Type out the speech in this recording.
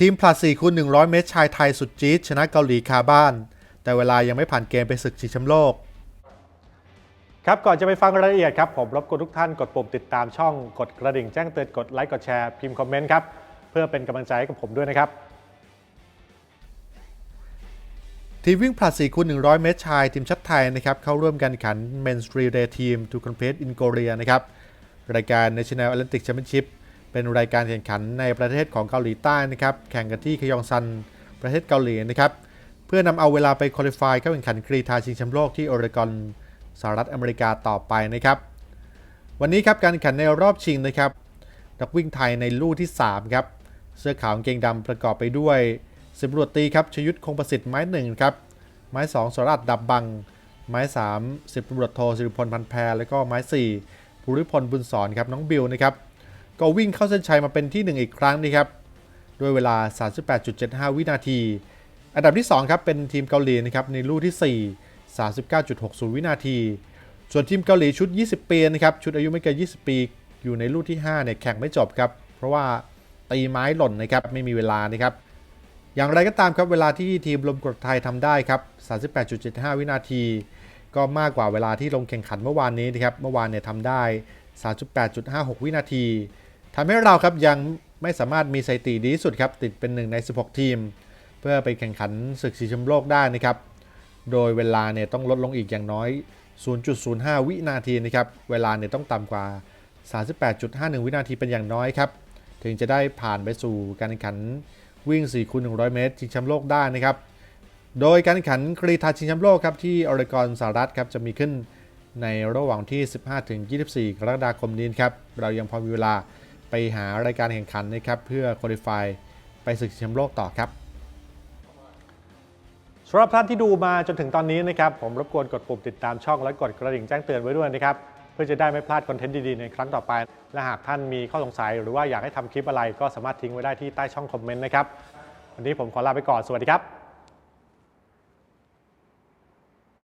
ทีมผลัด4คูณ100 เมตรชายไทยสุดจี๊ดชนะเกาหลีคาบ้าน แต่เวลายังไม่ผ่านเกมไปศึกชิงแชมป์โลก ครับก่อนจะไปฟังรายละเอียดครับ ผมรบกวนทุกท่านกดปุ่มติดตามช่องกดกระดิ่งแจ้งเตือนกดไลค์กดแชร์พิมพ์คอมเมนต์ครับ เพื่อเป็นกำลังใจให้กับผมด้วยนะครับ ทีมวิ่งผลัด4คูณ100 เมตรชายทีมชาติไทยนะครับเข้าร่วมการแข่งขัน Men's Relay Team to compete in Korea นะครับรายการ National Olympic Championship เป็นรายการแข่งขันในประเทศของเกาหลีใต้นะครับแข่งกันที่คยองซันประเทศเกาหลีนะครับเพื่อนำเอาเวลาไปคุริฟายเข้าแข่งขันกรีฑาชิงแชมป์โลกที่โอเรกอนสหรัฐอเมริกาต่อไปนะครับ วันนี้ครับการแข่งขันในรอบชิงนะครับนักวิ่งไทยในลู่ที่3ครับเสื้อขาวกางเกงดำประกอบไปด้วยสิบตำรวจตีครับชยุทธคงประสิทธิ์ไม้หนึ่งครับไม้2สรัตดับบัง ไม้3 10ตำรวจโทสิริพลพันแพร แล้วก็ไม้4ภูริพลบุญสอนครับน้องบิวนะครับ ก็วิ่งเข้าเส้นชัยมาเป็นที่ 1 อีกครั้งนะครับด้วยเวลา 38.75 วินาที อันดับที่ 2 ครับ เป็นทีมเกาหลีนะครับในลู่ที่ 4 39.60 วินาที ส่วนทีมเกาหลีชุด 20 ปีนะครับชุดอายุไม่เกิน 20 ปี อยู่ในลู่ที่5เนี่ยแข่งไม่จบครับ เพราะว่าตีไม้หล่นนะครับไม่มีเวลานะครับอย่างไรก็ตามครับเวลาที่ทีมลมกรดไทยทำได้ครับ 38.75 วินาที ก็มากกว่าเวลาที่ลงแข่งขันเมื่อวานนี้นะครับ เมื่อวานเนี่ยทำได้ 38.56 วินาที ทำให้เราครับยังไม่สามารถมีสถิติดีที่สุดครับติดเป็นหนึ่งใน 16 ทีม เพื่อไปแข่งขันศึกชิงแชมป์โลกได้นะครับ โดยเวลาเนี่ยต้องลดลงอีกอย่างน้อย 0.05 วินาทีนะครับ เวลาเนี่ยต้องต่ำกว่า 38.51 วินาทีเป็นอย่างน้อยครับ ถึงจะได้ผ่านไปสู่การแข่งขันวิ่ง4คูณ100 เมตรชิงแชมป์โลกได้นะครับ โดยการแข่งขันกรีฑาชิงแชมป์โลกครับที่ออริกอนสหรัฐครับจะมีขึ้นในระหว่างที่ 15-24 กรกฎาคมนี้ครับ เรายังพอมีเวลา ไปหารายการแข่งขันนะครับเพื่อคุริฟายไปศึกชิงแชมป์โลกต่อครับสำหรับท่านที่ดูมาจนถึงตอนนี้นะครับผมรบกวนกดปุ่มติดตามช่องและกดกระดิ่งแจ้งเตือนไว้ด้วยนะครับเพื่อจะได้ไม่พลาดคอนเทนต์ดีๆในครั้งต่อไป และหากท่านมีข้อสงสัย หรือว่าอยากให้ทำคลิปอะไรก็สามารถทิ้งไว้ได้ที่ใต้ช่องคอมเมนต์นะครับวันนี้ผมขอลาไปก่อนสวัสดีครับ